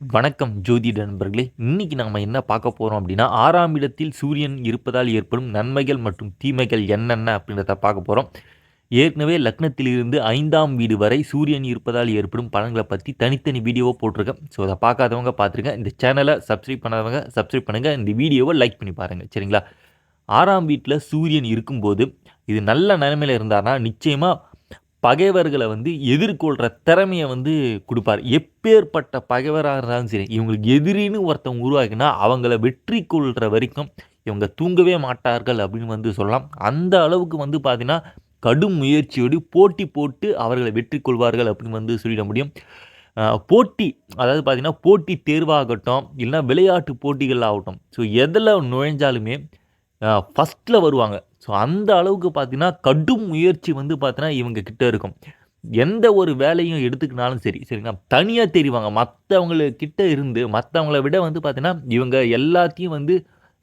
வணக்கம் ஜோதிட நண்பர்களே. இன்னைக்கு நம்ம என்ன பார்க்க போகிறோம் அப்படின்னா ஆறாம் இடத்தில் சூரியன் இருப்பதால் ஏற்படும் நன்மைகள் மற்றும் தீமைகள் என்னென்ன அப்படின்றத பார்க்க போகிறோம் ஏற்கனவே லக்னத்திலிருந்து ஐந்தாம் வீடு வரை சூரியன் இருப்பதால் ஏற்படும் பலன்களை பற்றி தனித்தனி வீடியோவை போட்டிருக்கேன். ஸோ அதை பார்க்காதவங்க பார்த்துருங்க. இந்த சேனலை சப்ஸ்கிரைப் பண்ணாதவங்க சப்ஸ்கிரைப் பண்ணுங்கள் இந்த வீடியோவை லைக் பண்ணி பாருங்கள் சரிங்களா? ஆறாம் வீட்டில் சூரியன் இருக்கும்போது இது நல்ல நிலைமையில் இருந்தார்னா நிச்சயமாக பகைவர்களை வந்து எதிர்கொள்கிற திறமையை வந்து கொடுப்பார். எப்பேற்பட்ட பகைவராக இருந்தாலும் சரி இவங்களுக்கு எதிரின்னு ஒருத்தவங்க உருவாக்கினா அவங்கள வெற்றி கொள்கிற வரைக்கும் இவங்க தூங்கவே மாட்டார்கள் அப்படின்னு வந்து சொல்லலாம். அந்த அளவுக்கு வந்து பார்த்தீங்கன்னா கடும் முயற்சியோடு போட்டி போட்டு அவர்களை வெற்றி கொள்வார்கள் அப்படின்னு வந்து சொல்லிட முடியும். போட்டி அதாவது பார்த்தீங்கன்னா போட்டி தேர்வாகட்டும் இல்லைன்னா விளையாட்டு போட்டிகள் ஆகட்டும் ஸோ எதில் நுழைஞ்சாலுமே ஃபஸ்ட்டில் வருவாங்க. ஸோ அந்த அளவுக்கு பார்த்தீங்கன்னா கடும் முயற்சி வந்து பார்த்தீங்கன்னா இவங்க கிட்ட இருக்கும். எந்த ஒரு வேலையும் எடுத்துக்கினாலும் சரி சரிங்களா? தனியாக தெரிவாங்க மற்றவங்கள கிட்ட இருந்து மற்றவங்கள விட வந்து பார்த்தீங்கன்னா இவங்க எல்லாத்தையும் வந்து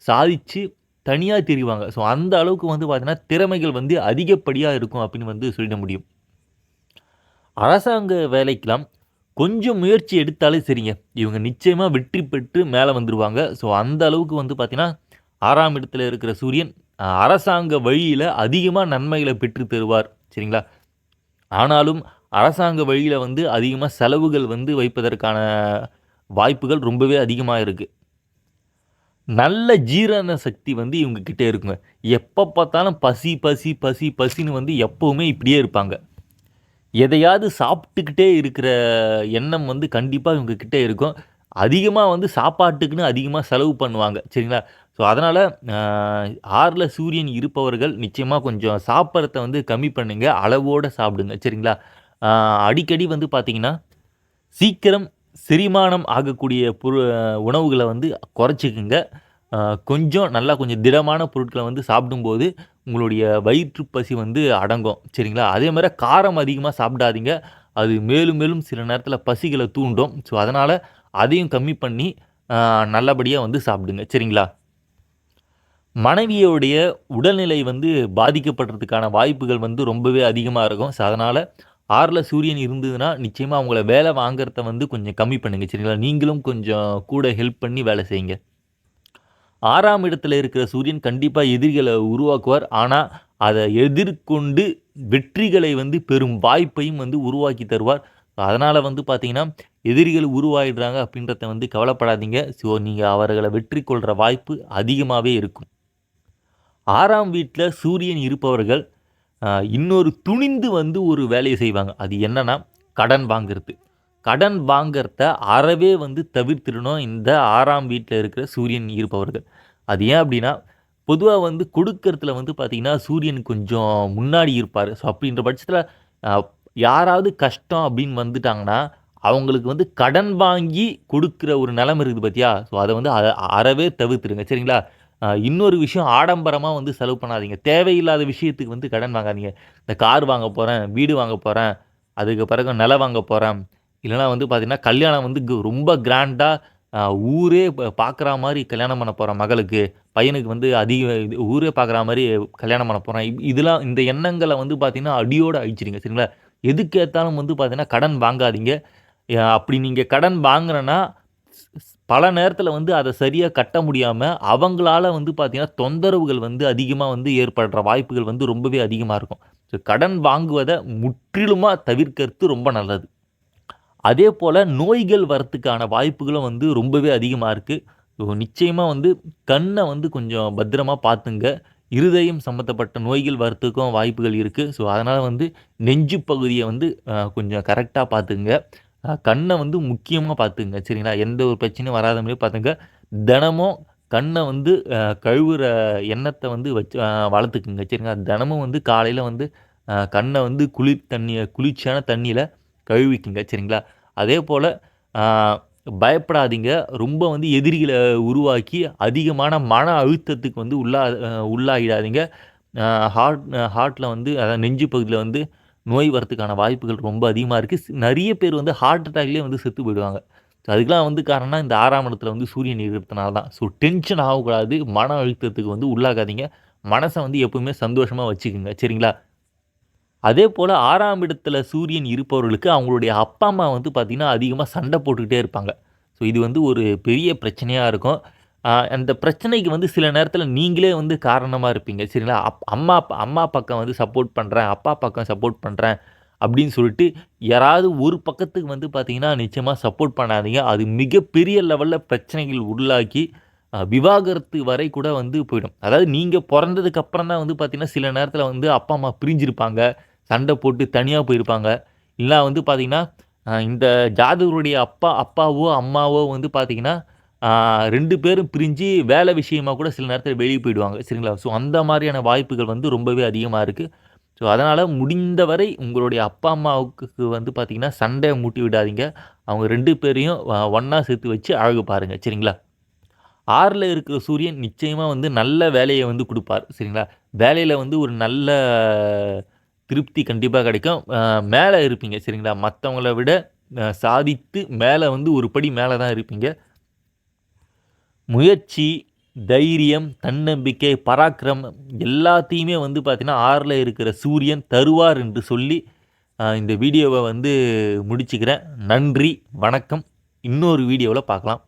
சாதித்து தனியாக தெரிவாங்க ஸோ அந்த அளவுக்கு வந்து பார்த்தீங்கன்னா திறமைகள் வந்து அதிகப்படியாக இருக்கும் அப்படின்னு வந்து சொல்லிட முடியும். அரசாங்க வேலைக்கெல்லாம் கொஞ்சம் முயற்சி எடுத்தாலே சரிங்க. இவங்க நிச்சயமாக வெற்றி பெற்று மேலே வந்துடுவாங்க ஸோ அந்த அளவுக்கு வந்து பார்த்தீங்கன்னா ஆறாம் இடத்துல இருக்கிற சூரியன் அரசாங்க வழியில் அதிகமாக நன்மைகளை பெற்று தருவார். சரிங்களா? ஆனாலும் அரசாங்க வழியில் வந்து அதிகமாக செலவுகள் வந்து வைப்பதற்கான வாய்ப்புகள் ரொம்பவே அதிகமாக இருக்குது நல்ல ஜீரண சக்தி வந்து இவங்க கிட்டே இருக்குங்க. எப்போ பார்த்தாலும் பசி பசி பசி பசின்னு வந்து எப்போவுமே இப்படியே இருப்பாங்க. எதையாவது சாப்பிட்டுக்கிட்டே இருக்கிற எண்ணம் வந்து கண்டிப்பாக இவங்க கிட்டே இருக்கும். அதிகமாக வந்து சாப்பாட்டுக்குன்னு அதிகமாக செலவு பண்ணுவாங்க. சரிங்களா? ஸோ அதனால் ஆறில் சூரியன் இருப்பவர்கள் நிச்சயமாக கொஞ்சம் சாப்பிட்றத வந்து கம்மி பண்ணுங்கள் அளவோடு சாப்பிடுங்க சரிங்களா? அடிக்கடி வந்து பார்த்திங்கன்னா சீக்கிரம் செரிமானம் ஆகக்கூடிய பொரு உணவுகளை வந்து குறைச்சிக்குங்க. கொஞ்சம் நல்லா கொஞ்சம் திடமான பொருட்களை வந்து சாப்பிடும்போது உங்களுடைய வயிற்று பசி வந்து அடங்கும் சரிங்களா? அதே மாதிரி காரம் அதிகமாக சாப்பிடாதீங்க. அது மேலும் மேலும் சில நேரத்தில் பசிகளை தூண்டும். ஸோ அதனால் அதையும் கம்மி பண்ணி நல்லபடியாக வந்து சாப்பிடுங்க சரிங்களா? மனைவியோடைய உடல்நிலை வந்து பாதிக்கப்படுறதுக்கான வாய்ப்புகள் வந்து ரொம்பவே அதிகமாக இருக்கும். ஸோ அதனால் ஆறில் சூரியன் இருந்ததுன்னா நிச்சயமாக அவங்கள வேலை வாங்குறத வந்து கொஞ்சம் கம்மி பண்ணுங்கள் சரிங்களா? நீங்களும் கொஞ்சம் கூட ஹெல்ப் பண்ணி வேலை செய்யுங்க. ஆறாம் இடத்துல இருக்கிற சூரியன் கண்டிப்பாக எதிரிகளை உருவாக்குவார். ஆனால் அதை எதிர்கொண்டு வெற்றிகளை வந்து பெரும் வாய்ப்பையும் வந்து உருவாக்கி தருவார். அதனால் வந்து பார்த்திங்கன்னா எதிரிகள் உருவாயிடுறாங்க அப்படின்றத வந்து கவலைப்படாதீங்க. ஸோ நீங்கள் அவர்களை வெற்றி கொள்கிற வாய்ப்பு அதிகமாகவே இருக்கும். ஆறாம் வீட்டில் சூரியன் இருப்பவர்கள் இன்னொரு துணிந்து வந்து ஒரு வேலையை செய்வாங்க. அது என்னன்னா கடன் வாங்கிறது. கடன் வாங்கிறத அறவே வந்து தவிர்த்திடணும். இந்த ஆறாம் வீட்டில் இருக்கிற சூரியன் இருப்பவர்கள். அது ஏன் அப்படின்னா பொதுவாக வந்து கொடுக்கறதுல வந்து பார்த்திங்கன்னா சூரியன் கொஞ்சம் முன்னாடி இருப்பார். ஸோ அப்படின்ற பட்சத்தில் யாராவது கஷ்டம் அப்படின்னு வந்துட்டாங்கன்னா அவங்களுக்கு வந்து கடன் வாங்கி கொடுக்குற ஒரு நிலைமை இருக்குது பார்த்தியா ஸோ அதை வந்து அறவே தவிர்த்துடுங்க. சரிங்களா? இன்னொரு விஷயம் ஆடம்பரமாக வந்து செலவு பண்ணாதீங்க. தேவையில்லாத விஷயத்துக்கு வந்து கடன் வாங்காதீங்க. இந்த கார் வாங்க போகிறேன் வீடு வாங்க போகிறேன் அதுக்கு பிறகு நிலம் வாங்க போகிறேன் இல்லைனா வந்து பார்த்திங்கன்னா கல்யாணம் வந்து ரொம்ப கிராண்டாக ஊரே பார்க்குற மாதிரி கல்யாணம் பண்ண போகிறேன் மகளுக்கு பையனுக்கு வந்து அதிக இது ஊரே பார்க்குற மாதிரி கல்யாணம் பண்ண போகிறேன் இதெல்லாம் இந்த எண்ணங்களை வந்து பார்த்திங்கன்னா அடியோடு அழிச்சிடுங்க சரிங்களா? எதுக்கு ஏற்றாலும் வந்து பார்த்திங்கன்னா கடன் வாங்காதீங்க. அப்படி நீங்கள் கடன் வாங்குறேன்னா பல நேரத்தில் வந்து அதை சரியாக கட்ட முடியாமல் அவங்களால வந்து பார்த்திங்கன்னா தொந்தரவுகள் வந்து அதிகமாக வந்து ஏற்படுற வாய்ப்புகள் வந்து ரொம்பவே அதிகமாக இருக்கும். ஸோ கடன் வாங்குவதை முற்றிலுமாக தவிர்க்கிறது ரொம்ப நல்லது. அதே போல் நோய்கள் வரத்துக்கான வாய்ப்புகளும் வந்து ரொம்பவே அதிகமாக இருக்குது ஸோ நிச்சயமாக வந்து கண்ணை வந்து கொஞ்சம் பத்திரமா பார்த்துங்க. இருதயம் சம்மந்தப்பட்ட நோய்கள் வரத்துக்கும் வாய்ப்புகள் இருக்குது ஸோ அதனால் வந்து நெஞ்சு பகுதியை வந்து கொஞ்சம் கரெக்டாக பார்த்துங்க. கண்ணை வந்து முக்கியமாக பார்த்துங்க சரிங்களா? எந்த ஒரு பிரச்சனையும் வராத மாதிரி பார்த்துங்க தினமும் கண்ணை வந்து கழுவுற எண்ணத்தை வந்து வச்சு வளர்த்துக்குங்க சரிங்களா? தினமும் வந்து காலையில் வந்து கண்ணை வந்து குளிர் தண்ணியை குளிர்ச்சியான தண்ணியில் கழுவிக்குங்க சரிங்களா? அதே போல் பயப்படாதீங்க. ரொம்ப வந்து எதிரிகளை உருவாக்கி அதிகமான மன அழுத்தத்துக்கு வந்து உள்ளா உள்ளாகிடாதீங்க. ஹார்ட் ஹார்ட்டில் வந்து அதாவது நெஞ்சு பகுதியில் வந்து நோய் வரத்துக்கான வாய்ப்புகள் ரொம்ப அதிகமாக இருக்குது நிறைய பேர் வந்து ஹார்ட் அட்டாக்லேயே வந்து செத்து போயிடுவாங்க. ஸோ அதுக்கெலாம் வந்து காரணம்னா இந்த ஆறாம் இடத்துல வந்து சூரியன் இருக்கிறதுனால தான். ஸோ டென்ஷன் ஆகக்கூடாது மன அழுத்தத்துக்கு வந்து உள்ளாகாதீங்க. மனசை வந்து எப்பவுமே சந்தோஷமாக வச்சுக்கோங்க. சரிங்களா? அதே போல் ஆறாம் இடத்துல சூரியன் இருப்பவர்களுக்கு அவங்களுடைய அப்பா அம்மா வந்து பார்த்திங்கன்னா அதிகமாக சண்டை போட்டுக்கிட்டே இருப்பாங்க. ஸோ இது வந்து ஒரு பெரிய பிரச்சனையாக இருக்கும். அந்த பிரச்சனைக்கு வந்து சில நேரத்தில் நீங்களே வந்து காரணமாக இருப்பீங்க. சரிங்களா? அப் அம்மா அப்பா- அம்மா பக்கம் வந்து சப்போர்ட் பண்ணுறேன் அப்பா பக்கம் சப்போர்ட் பண்ணுறேன் அப்படின்னு சொல்லிட்டு யாராவது ஒரு பக்கத்துக்கு வந்து பார்த்தீங்கன்னா நிச்சயமாக சப்போர்ட் பண்ணாதீங்க. அது மிகப்பெரிய லெவலில் பிரச்சனைகள் உள்ளாக்கி விவாகரத்து வரை கூட வந்து போயிடும். அதாவது நீங்கள் பிறந்ததுக்கு அப்புறம் தான் வந்து பார்த்தீங்கன்னா சில நேரத்தில் வந்து அப்பா அம்மா பிரிஞ்சிருப்பாங்க. சண்டை போட்டு தனியாக போயிருப்பாங்க. இல்லை வந்து பார்த்திங்கன்னா இந்த ஜாதகருடைய அப்பா அப்பாவோ அம்மாவோ வந்து பார்த்திங்கன்னா ரெண்டு பேரும் பிரிஞ்சு வேலை விஷயமாக கூட சில நேரத்தில் வெளியே போயிடுவாங்க. சரிங்களா? ஸோ அந்த மாதிரியான வாய்ப்புகள் வந்து ரொம்பவே அதிகமாக இருக்குது ஸோ அதனால் முடிந்தவரை உங்களுடைய அப்பா அம்மாவுக்கு வந்து பார்த்திங்கன்னா சண்டையை மூட்டி விடாதீங்க. அவங்க ரெண்டு பேரையும் ஒன்றா சேர்த்து வச்சு அழகு பாருங்கள் சரிங்களா? ஆறில் இருக்கிற சூரியன் நிச்சயமாக வந்து நல்ல வேலையை வந்து கொடுப்பார். சரிங்களா? வேலையில் வந்து ஒரு நல்ல திருப்தி கண்டிப்பாக கிடைக்கும். மேலே இருப்பீங்க. சரிங்களா? மற்றவங்கள விட சாதித்து மேலே வந்து ஒரு படி மேலே தான் இருப்பீங்க. முயற்சி தைரியம் தன்னம்பிக்கை பராக்கிரமம் எல்லாத்தையுமே வந்து பார்த்திங்கன்னா ஆறில் இருக்கிற சூரியன் தருவார் என்று சொல்லி இந்த வீடியோவை வந்து முடிச்சுக்கிறேன். நன்றி வணக்கம். இன்னொரு வீடியோவில் பார்க்கலாம்.